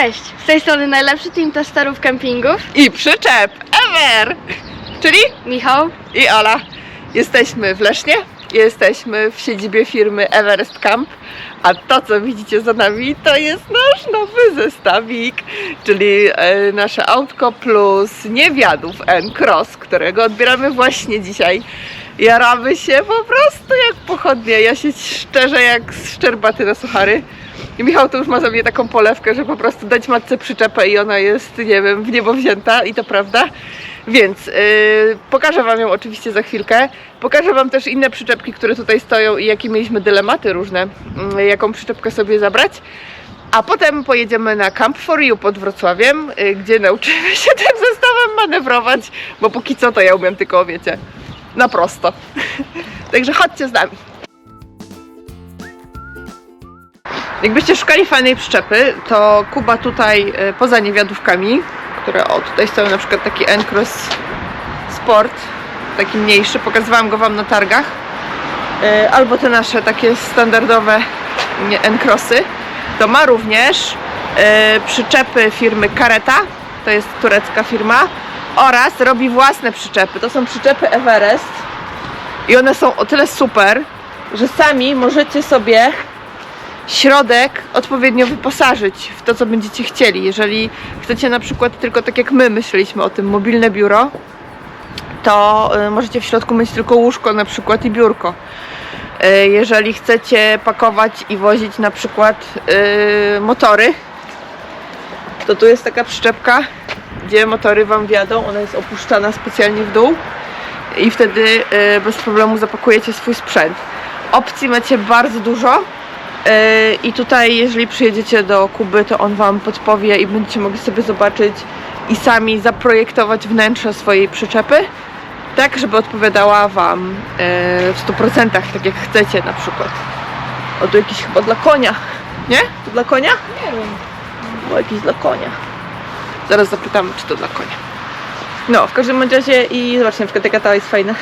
Cześć, z tej strony najlepszy team testerów kempingów, i przyczep ever! Czyli Michał. i Ola. Jesteśmy w Lesznie, jesteśmy w siedzibie firmy Everest Camp, a to co widzicie za nami to jest nasz nowy zestawik, czyli e, nasze autko plus niewiadów N-Cross, którego odbieramy właśnie dzisiaj. Jaramy się po prostu jak pochodnie, ja się szczerze jak szczerbaty na suchary. I Michał to już ma za mnie taką polewkę, że po prostu dać matce przyczepę i ona jest, nie wiem, w niebo wzięta i to prawda. Więc yy, pokażę Wam ją oczywiście za chwilkę. Pokażę Wam też inne przyczepki, które tutaj stoją i jakie mieliśmy dylematy różne, yy, jaką przyczepkę sobie zabrać. A potem pojedziemy na Camp for You pod Wrocławiem, yy, gdzie nauczymy się tym zestawem manewrować, bo póki co to ja umiem tylko, wiecie, na prosto. Także chodźcie z nami. Jakbyście szukali fajnej przyczepy, to Kuba tutaj e, poza niewiadówkami, które o tutaj stoją na przykład taki N-Cross Sport, taki mniejszy, pokazywałam go Wam na targach, e, albo te nasze takie standardowe nie, N-Crossy, to ma również e, przyczepy firmy Careta, to jest turecka firma, oraz robi własne przyczepy. To są przyczepy Everest i one są o tyle super, że sami możecie sobie środek odpowiednio wyposażyć w to, co będziecie chcieli. Jeżeli chcecie na przykład tylko tak jak my myśleliśmy o tym mobilne biuro, to y, możecie w środku mieć tylko łóżko na przykład i biurko. Y, Jeżeli chcecie pakować i wozić na przykład y, motory, to tu jest taka przyczepka, gdzie motory Wam wjadą, ona jest opuszczana specjalnie w dół i wtedy bez problemu zapakujecie swój sprzęt. Opcji macie bardzo dużo. I tutaj, jeżeli przyjedziecie do Kuby, to on Wam podpowie i będziecie mogli sobie zobaczyć i sami zaprojektować wnętrze swojej przyczepy, tak, żeby odpowiadała Wam yy, w 100%, tak jak chcecie na przykład. O, tu jakiś chyba dla konia, nie? To dla konia? Nie wiem. Bo jakiś dla konia. Zaraz zapytamy, czy to dla konia. No, w każdym razie i zobaczcie, na przykład jaka ta jest fajna.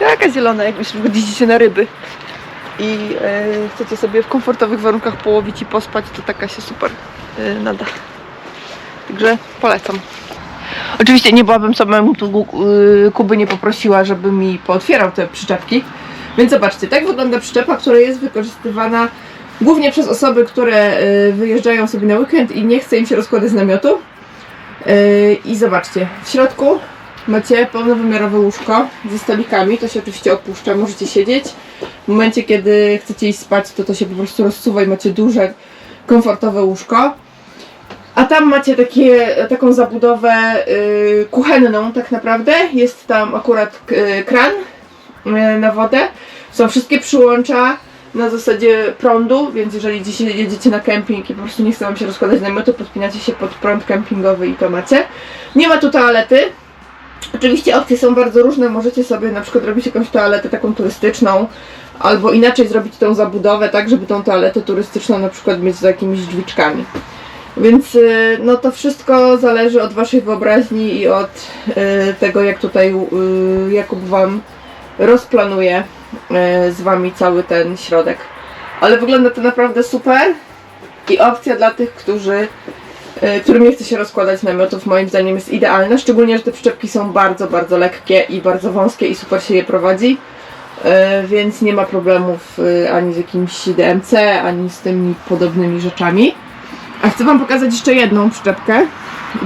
Jaka zielona, jak już jeździcie na ryby i e, chcecie sobie w komfortowych warunkach połowić i pospać, to taka się super e, nada. Także polecam. Oczywiście nie byłabym samemu tu e, Kuby nie poprosiła, żeby mi pootwierał te przyczepki. Więc zobaczcie, tak wygląda przyczepa, która jest wykorzystywana głównie przez osoby, które wyjeżdżają sobie na weekend i nie chce im się rozkładać namiotu. E, I zobaczcie, w środku macie pełnowymiarowe łóżko ze stolikami, to się oczywiście opuszcza, możecie siedzieć. W momencie, kiedy chcecie iść spać, to to się po prostu rozsuwa i macie duże, komfortowe łóżko. A tam macie takie, taką zabudowę y, kuchenną tak naprawdę. Jest tam akurat y, kran y, na wodę. Są wszystkie przyłącza na zasadzie prądu, więc jeżeli dzisiaj jedziecie na kemping i po prostu nie chce wam się rozkładać namiotu, podpinacie się pod prąd kempingowy i to macie. Nie ma tu toalety, Oczywiście opcje są bardzo różne, możecie sobie na przykład robić jakąś toaletę taką turystyczną, albo inaczej zrobić tą zabudowę tak, żeby tą toaletę turystyczną na przykład mieć z jakimiś drzwiczkami. Więc y, no to wszystko zależy od Waszej wyobraźni i od y, tego, jak tutaj y, Jakub Wam rozplanuje z Wami cały ten środek. Ale wygląda to naprawdę super i opcja dla tych, którzy którym nie chce się rozkładać namiotów, moim zdaniem jest idealna, szczególnie, że te przyczepki są bardzo, bardzo lekkie i bardzo wąskie i super się je prowadzi, y, więc nie ma problemów y, ani z jakimś DMC, ani z tymi podobnymi rzeczami. A chcę Wam pokazać jeszcze jedną przyczepkę.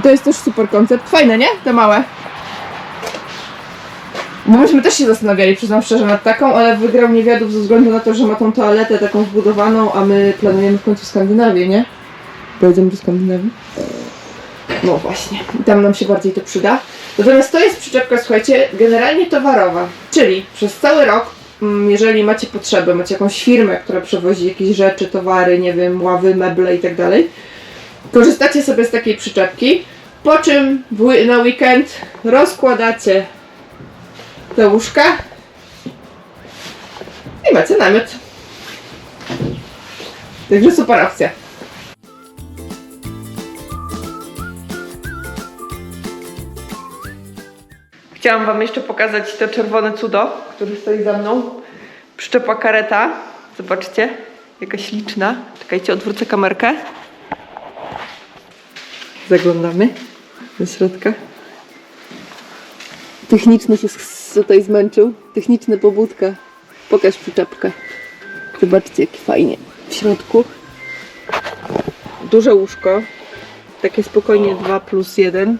To jest też super koncept. Fajne, nie? Te małe. Bo myśmy też się zastanawiali, przyznam szczerze, nad taką, ale wygrał niewiadów ze względu na to, że ma tą toaletę taką wbudowaną, a my planujemy w końcu Skandynawię, nie? Pojedziemy do Skandynawii. No właśnie, tam nam się bardziej to przyda. Natomiast to jest przyczepka, słuchajcie, generalnie towarowa. Czyli przez cały rok, mm, jeżeli macie potrzebę, macie jakąś firmę, która przewozi jakieś rzeczy, towary, nie wiem, ławy, meble i tak dalej, korzystacie sobie z takiej przyczepki, po czym na weekend rozkładacie te łóżka i macie namiot. Także super opcja. Chciałam Wam jeszcze pokazać to czerwone cudo, które stoi za mną. Przyczepa kareta. Zobaczcie, jaka śliczna. Czekajcie, odwrócę kamerkę. Zaglądamy do środka. Techniczny się tutaj zmęczył. Techniczna pobudka. Pokaż przyczepkę. Zobaczcie, jak fajnie w środku. Duże łóżko. Takie spokojnie 2 plus 1.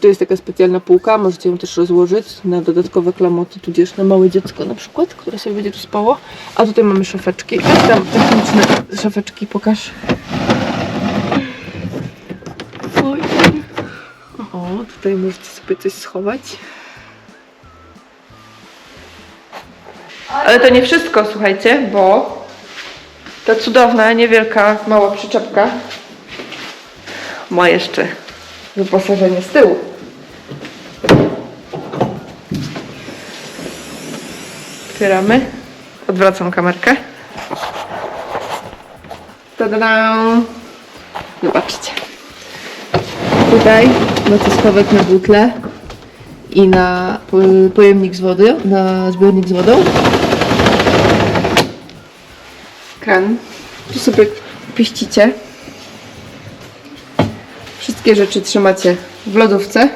Tu jest taka specjalna półka, możecie ją też rozłożyć na dodatkowe klamoty, tudzież na małe dziecko na przykład, które sobie będzie tu spało. A tutaj mamy szafeczki. A tam techniczne szafeczki, pokaż. O, tutaj możecie sobie coś schować. Ale to nie wszystko, słuchajcie, bo ta cudowna, niewielka, mała przyczepka ma jeszcze wyposażenie z tyłu. Otwieramy. Odwracam kamerkę. Tada! Zobaczcie. Tutaj macie schowek na butle i na po- pojemnik z wody, na zbiornik z wodą. Kran. Tu sobie pieścicie. Wszystkie rzeczy trzymacie w lodówce.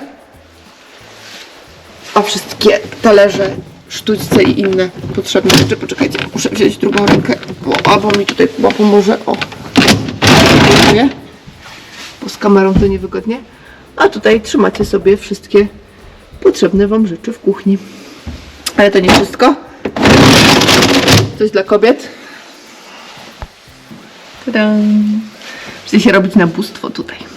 A wszystkie talerze, sztućce i inne potrzebne rzeczy. Poczekajcie, muszę wziąć drugą rękę, bo albo mi tutaj chyba pomoże. O, dziękuję. Bo z kamerą to niewygodnie. A tutaj trzymacie sobie wszystkie potrzebne Wam rzeczy w kuchni. Ale to nie wszystko. Coś dla kobiet. Tada! Chce się robić na bóstwo tutaj.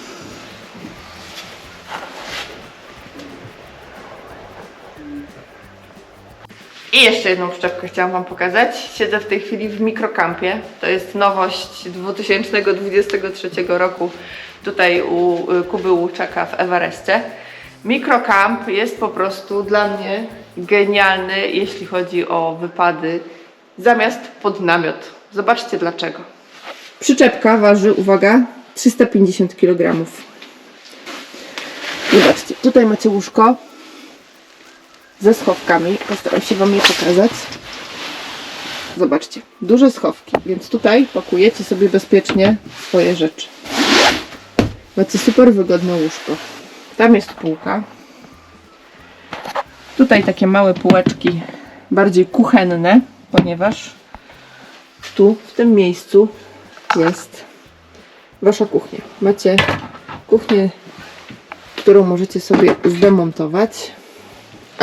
I jeszcze jedną przyczepkę chciałam Wam pokazać. Siedzę w tej chwili w mikrokampie. To jest nowość 2023 roku tutaj u y, Kuby Łuczaka w Everestie. Mikrokamp jest po prostu dla mnie genialny, jeśli chodzi o wypady zamiast pod namiot. Zobaczcie dlaczego. Przyczepka waży, uwaga, 350 kg. Zobaczcie, tutaj macie łóżko ze schowkami. Postaram się Wam je pokazać. Zobaczcie, duże schowki, więc tutaj pakujecie sobie bezpiecznie swoje rzeczy. Macie super wygodne łóżko. Tam jest półka. Tutaj takie małe półeczki, bardziej kuchenne, ponieważ tu, w tym miejscu jest Wasza kuchnia. Macie kuchnię, którą możecie sobie zdemontować.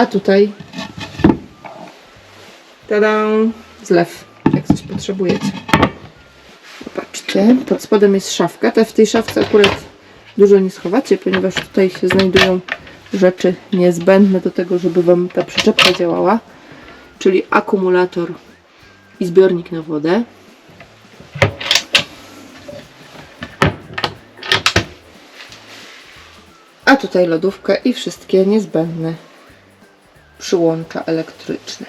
A tutaj tada, zlew, jak coś potrzebujecie. Zobaczcie, pod spodem jest szafka. Te w tej szafce akurat dużo nie schowacie, ponieważ tutaj się znajdują rzeczy niezbędne do tego, żeby Wam ta przyczepka działała, czyli akumulator i zbiornik na wodę. A tutaj lodówka i wszystkie niezbędne przyłącza elektryczne.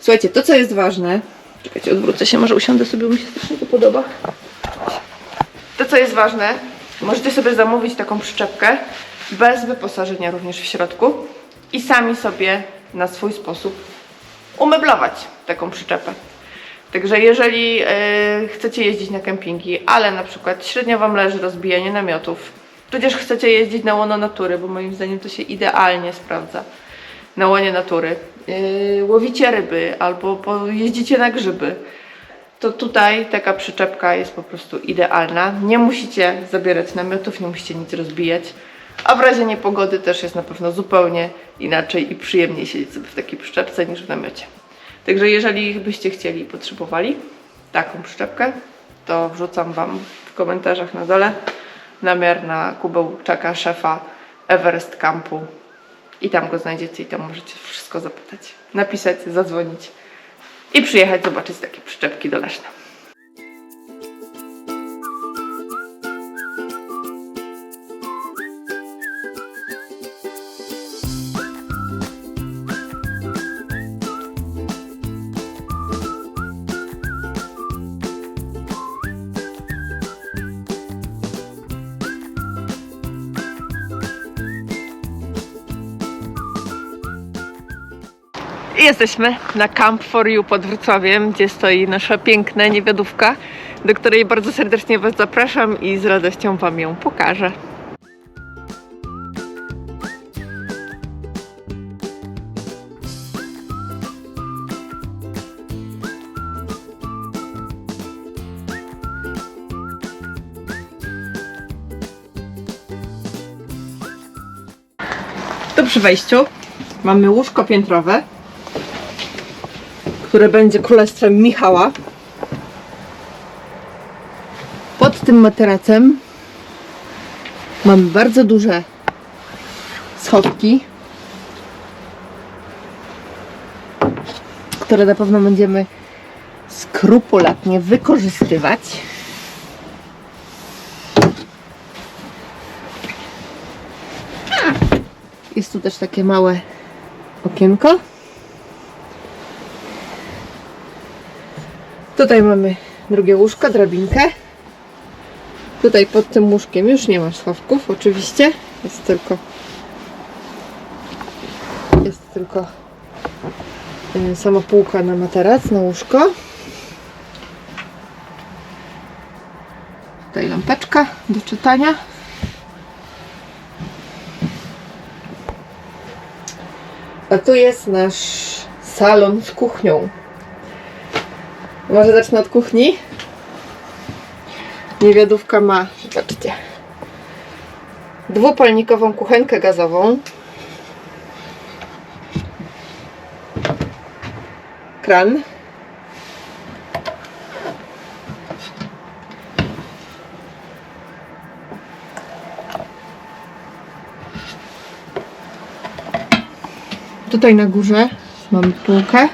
Słuchajcie, to co jest ważne, czekajcie, odwrócę się, może usiądę sobie, mi się strasznie to podoba. To co jest ważne, możecie sobie zamówić taką przyczepkę bez wyposażenia również w środku i sami sobie na swój sposób umeblować taką przyczepę. Także jeżeli e, chcecie jeździć na kempingi, ale na przykład średnio Wam leży rozbijanie namiotów, tudzież chcecie jeździć na łono natury, bo moim zdaniem to się idealnie sprawdza na łonie natury, yy, łowicie ryby albo jeździcie na grzyby, to tutaj taka przyczepka jest po prostu idealna. Nie musicie zabierać namiotów, nie musicie nic rozbijać, a w razie niepogody też jest na pewno zupełnie inaczej i przyjemniej siedzieć sobie w takiej przyczepce niż w namiocie. Także jeżeli byście chcieli i potrzebowali taką przyczepkę, to wrzucam Wam w komentarzach na dole namiar na Kubę Łuczaka, szefa Everest Campu i tam go znajdziecie i tam możecie wszystko zapytać, napisać, zadzwonić i przyjechać zobaczyć takie przyczepki do Leszna. Jesteśmy na Camp for You pod Wrocławiem, gdzie stoi nasza piękna niewiadówka, do której bardzo serdecznie Was zapraszam i z radością Wam ją pokażę. Przy wejściu mamy łóżko piętrowe, które będzie królestwem Michała. Pod tym materacem mamy bardzo duże schowki, które na pewno będziemy skrupulatnie wykorzystywać. Jest tu też takie małe okienko. Tutaj mamy drugie łóżko, drabinkę. Tutaj pod tym łóżkiem już nie ma schowków, oczywiście. Jest tylko jest tylko y, sama półka na materac, na łóżko. Tutaj lampeczka do czytania. A tu jest nasz salon z kuchnią. Może zacznę od kuchni. Niewiadówka ma, zobaczcie, dwupalnikową kuchenkę gazową. Kran. Tutaj na górze mamy półkę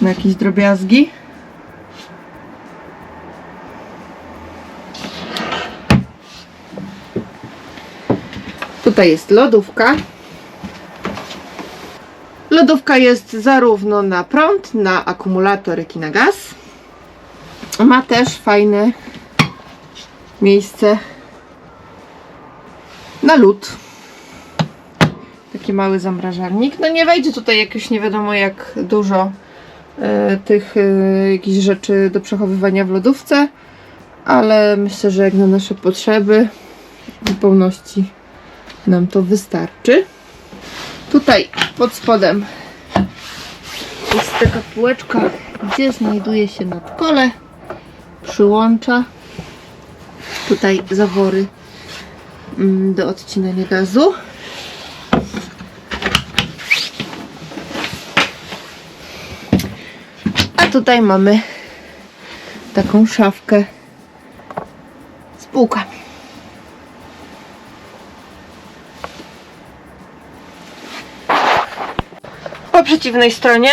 na jakieś drobiazgi. Tutaj jest lodówka. Lodówka jest zarówno na prąd, na akumulator, jak i na gaz. Ma też fajne miejsce na lód. Taki mały zamrażarnik. No nie wejdzie tutaj jakoś nie wiadomo jak dużo e, tych e, jakichś rzeczy do przechowywania w lodówce, ale myślę, że jak na nasze potrzeby w zupełności nam to wystarczy. Tutaj pod spodem jest taka półeczka, gdzie znajduje się nadkole, przyłącza. Tutaj zawory mm, do odcinania gazu. A tutaj mamy taką szafkę z półkami. Przeciwnej stronie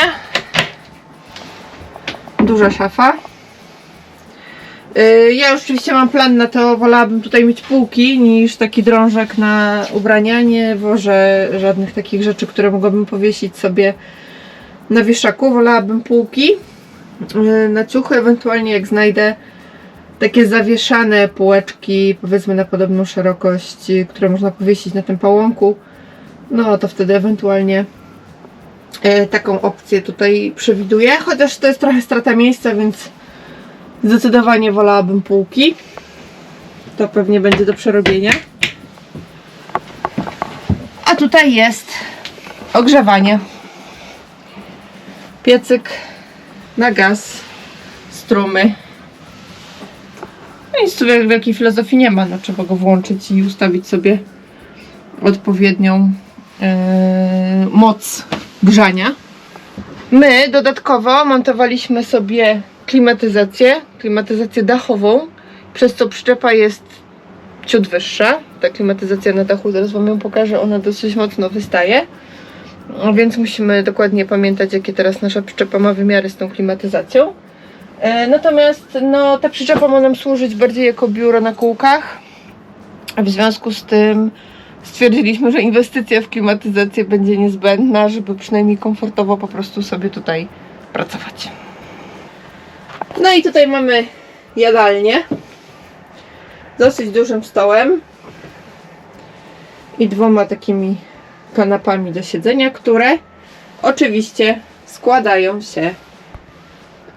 duża szafa. Yy, Ja już oczywiście mam plan na to, wolałabym tutaj mieć półki niż taki drążek na ubrania. Nie żadnych takich rzeczy, które mogłabym powiesić sobie na wieszaku. Wolałabym półki yy, na ciuchy, ewentualnie jak znajdę takie zawieszane półeczki, powiedzmy na podobną szerokość, które można powiesić na tym pałąku, no to wtedy ewentualnie taką opcję tutaj przewiduję, chociaż to jest trochę strata miejsca, więc zdecydowanie wolałabym półki. To pewnie będzie do przerobienia. A tutaj jest ogrzewanie. Piecyk na gaz, strumy. No nic tu wiel- wielkiej filozofii nie ma, no trzeba go włączyć i ustawić sobie odpowiednią e, moc grzania. My dodatkowo montowaliśmy sobie klimatyzację, klimatyzację dachową, przez co przyczepa jest ciut wyższa. Ta klimatyzacja na dachu, zaraz Wam ją pokażę, ona dosyć mocno wystaje. No Więc musimy dokładnie pamiętać, jakie teraz nasza przyczepa ma wymiary z tą klimatyzacją. E, Natomiast no, ta przyczepa ma nam służyć bardziej jako biuro na kółkach. W związku z tym stwierdziliśmy, że inwestycja w klimatyzację będzie niezbędna, żeby przynajmniej komfortowo po prostu sobie tutaj pracować. No i tutaj mamy jadalnię z dosyć dużym stołem i dwoma takimi kanapami do siedzenia, które oczywiście składają się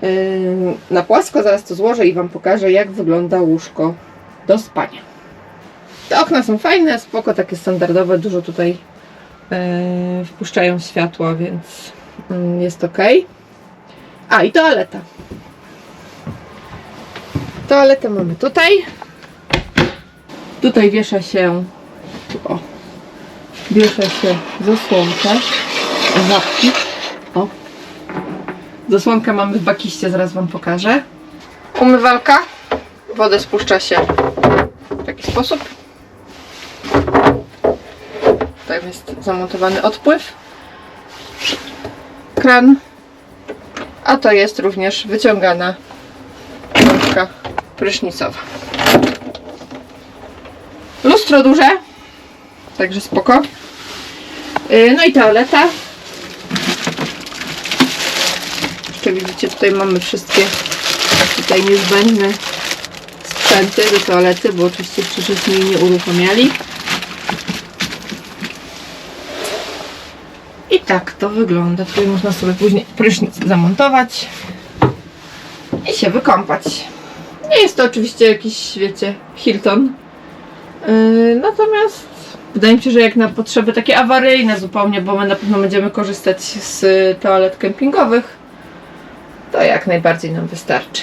yy, na płasko. Zaraz to złożę i Wam pokażę, jak wygląda łóżko do spania. Te okna są fajne, spoko, takie standardowe, dużo tutaj e, wpuszczają światła, więc mm, jest ok. A i toaleta. Toaletę mamy tutaj. Tutaj wiesza się o, bierze się zasłonkę, zapki. O. Zasłonkę mamy w bakiście, zaraz Wam pokażę. Umywalka. Wodę spuszcza się w taki sposób. Tutaj jest zamontowany odpływ. Kran. A to jest również wyciągana rączka prysznicowa. Lustro duże, także spoko. Yy, No i toaleta. Jeszcze widzicie, tutaj mamy wszystkie tutaj niezbędne sprzęty do toalety, bo oczywiście wcześniej jej nie uruchamiali. Tak to wygląda. Tutaj można sobie później prysznic zamontować i się wykąpać. Nie jest to oczywiście jakiś, wiecie, Hilton. Yy, natomiast wydaje mi się, że jak na potrzeby takie awaryjne zupełnie, bo my na pewno będziemy korzystać z toalet kempingowych, to jak najbardziej nam wystarczy.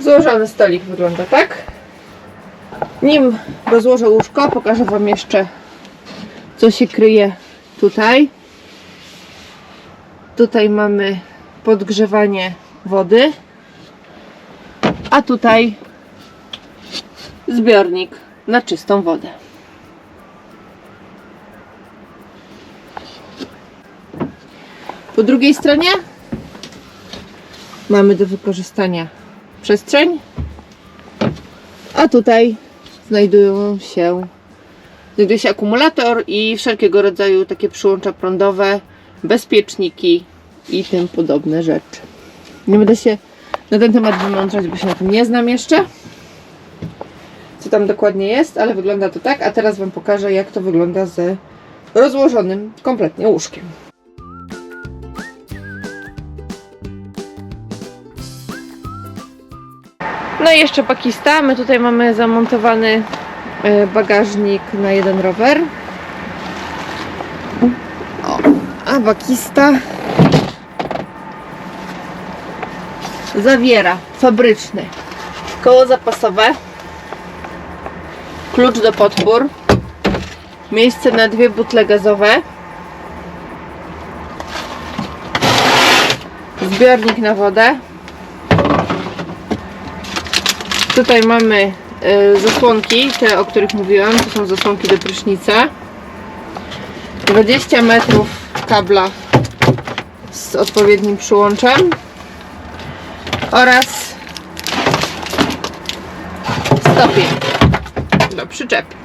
Złożony stolik wygląda tak. Nim rozłożę łóżko, pokażę Wam jeszcze, co się kryje tutaj. Tutaj mamy podgrzewanie wody, a tutaj zbiornik na czystą wodę. Po drugiej stronie mamy do wykorzystania przestrzeń, a tutaj znajdują się znajduje się akumulator i wszelkiego rodzaju takie przyłącza prądowe, bezpieczniki i tym podobne rzeczy. Nie będę się na ten temat wymądrzać, bo się na tym nie znam jeszcze. Co tam dokładnie jest, ale wygląda to tak. A teraz Wam pokażę, jak to wygląda z rozłożonym kompletnie łóżkiem. No i jeszcze pakista. My tutaj mamy zamontowany bagażnik na jeden rower. O, a bakista zawiera fabryczny koło zapasowe, klucz do podpór, miejsce na dwie butle gazowe, zbiornik na wodę. Tutaj mamy zasłonki, te o których mówiłam, to są zasłonki do prysznica. 20 metrów kabla z odpowiednim przyłączem oraz stopień do przyczepy.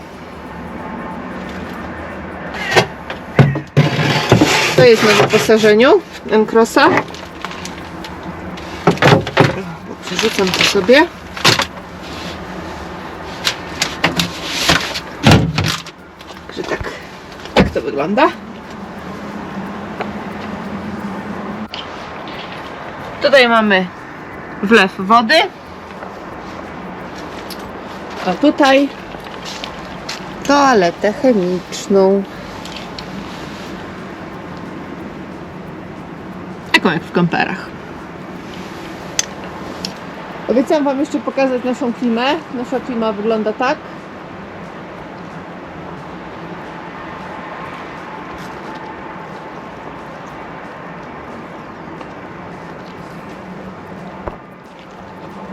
To jest na wyposażeniu N-Crossa. Przerzucam to sobie. Także tak, to wygląda. Tutaj mamy wlew wody. A tutaj toaletę chemiczną. Taką jak w kamperach. Obiecałam Wam jeszcze pokazać naszą klimę. Nasza klima wygląda tak.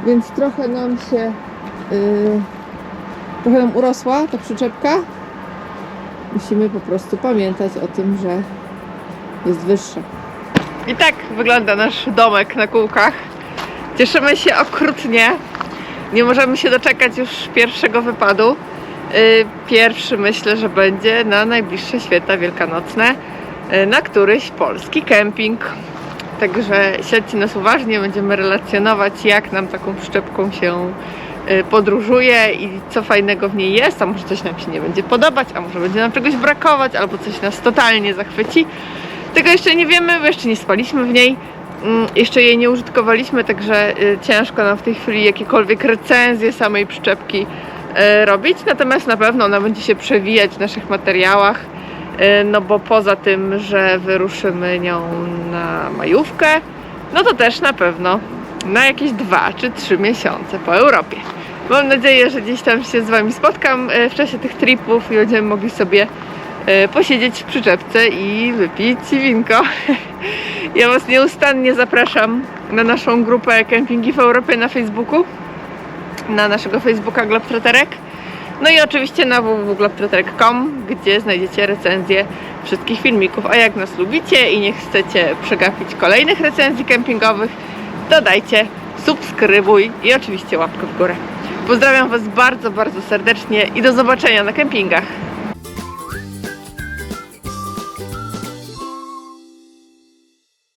Więc trochę nam się yy, trochę nam urosła ta przyczepka. Musimy po prostu pamiętać o tym, że jest wyższa. I tak wygląda nasz domek na kółkach. Cieszymy się okrutnie. Nie możemy się doczekać już pierwszego wypadu. Yy, Pierwszy myślę, że będzie na najbliższe święta wielkanocne, yy, na któryś polski kemping. Także śledźcie nas uważnie, będziemy relacjonować, jak nam taką przyczepką się y, podróżuje i co fajnego w niej jest, a może coś nam się nie będzie podobać, a może będzie nam czegoś brakować, albo coś nas totalnie zachwyci. Tego jeszcze nie wiemy, bo jeszcze nie spaliśmy w niej, mm, jeszcze jej nie użytkowaliśmy, także y, ciężko nam w tej chwili jakiekolwiek recenzje samej przyczepki y, robić, natomiast na pewno ona będzie się przewijać w naszych materiałach. Y, No bo poza tym, że wyruszymy nią na majówkę, no to też na pewno na jakieś dwa czy trzy miesiące po Europie. Mam nadzieję, że gdzieś tam się z Wami spotkam y, w czasie tych tripów i będziemy mogli sobie e, posiedzieć w przyczepce i wypić winko. Ja Was nieustannie zapraszam na naszą grupę Kempingi w Europie na Facebooku, na naszego Facebooka Globetrotterek. No i oczywiście na www.globetrotterek.com, gdzie znajdziecie recenzje wszystkich filmików. A jak nas lubicie i nie chcecie przegapić kolejnych recenzji kempingowych, to dajcie subskrybuj i oczywiście łapkę w górę. Pozdrawiam Was bardzo, bardzo serdecznie i do zobaczenia na kempingach.